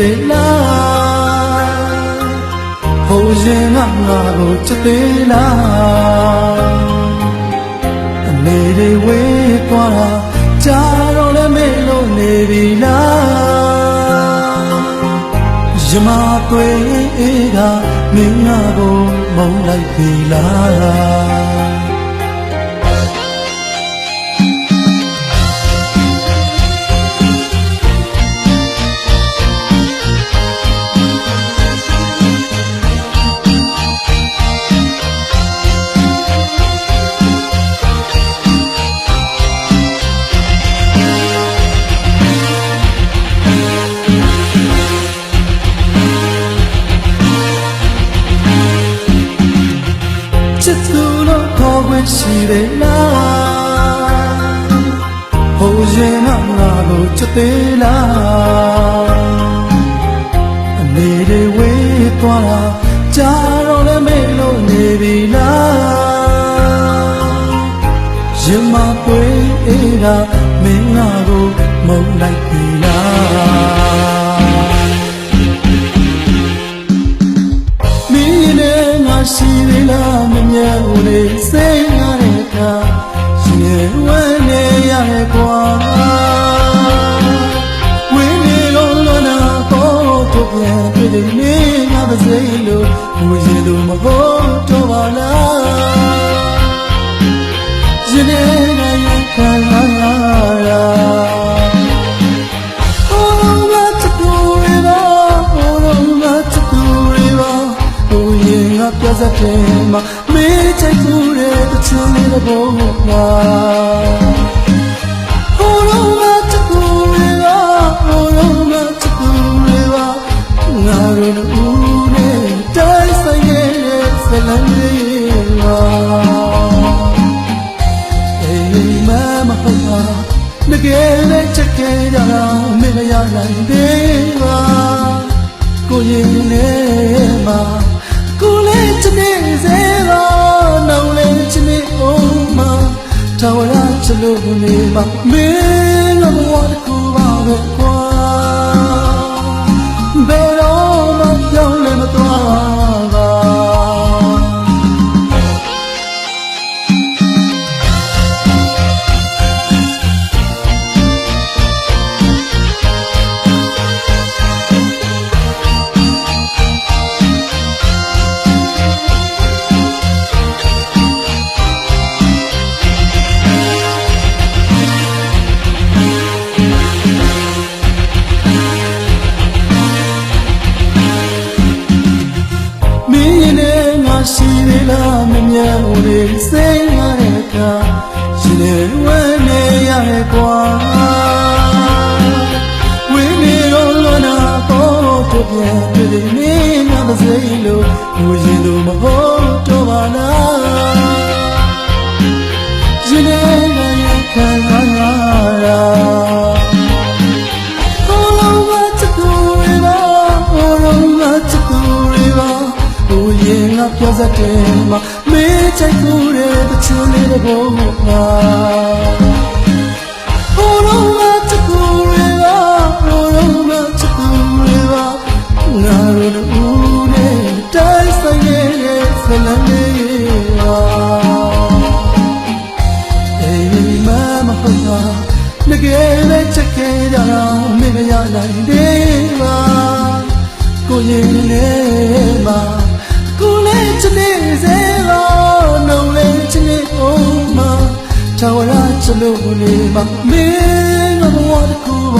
သေးလားဟိုရင်ကငါကိုချစ်သေးလားအနေတွေဝေးသွားတာကြာတော့လည်းမေ့လို့နေပြီလားရမသွေးအေးကမင်းငါကိုမုန်းလိုက်ပြီလား ရှိတယ်လားဟိုရင်ကငါကိုချစ်သေးလားအနေတွေဝေးသွားတာကြာတော့လည်းမေ့လို့နေပြီလားရင်မပွေးအေးကမင်းငါကိုမုန်းလိုက်ပြီ ပါလားရှင်ရဲ့ငါရဲ့ခံလာရ Oh, not to do it all. Oh, not to do it all. Oh, yeah, ngap ya sa tema. Me အိမ်မမဟုတ်ပါတကယ်လည်းချက်ခဲကြတာမင်းမရနိုင်သေးပါကိုရင်နဲ့မှာကိုလည်းချစ်နေစေပါနောင်လည်းချစ်နေအောင်မထာဝရချစ်လို့နေပါမင်း လားမမြတ်ဦးလေးစိတ်ငါတဲ့အခါရှင်နဲ့ဝမ်းနေရရဲ့ကွာဝင်းနေတော့လွန်တာတော့တပြန်တွေ့တယ်မင်းငါသစိလို့ဘူးရင်လို့မဟုတ်တော့ပါလားရှင်နဲ့ငါရဲ့ခံစားရတာ Oh, what to do it all. Oh, စတဲ့မှာမေးချိုက်ကူတဲ့တချူလေးတဲ့ဘုံမှာ Oh, what to do it all. Oh, what to do it all. ငါတို့ဦးနဲ့တိုင်းဆိုင်ရဲ့ဆလန်းလေးပါအိမ်မမဟုတ်ပါတကယ်လည်းချက်ခဲကြတာမင်းမရနိုင်သေးပါကိုရင် လို့နေမှာမင်းတို့ဘဝတစ်ခုပါ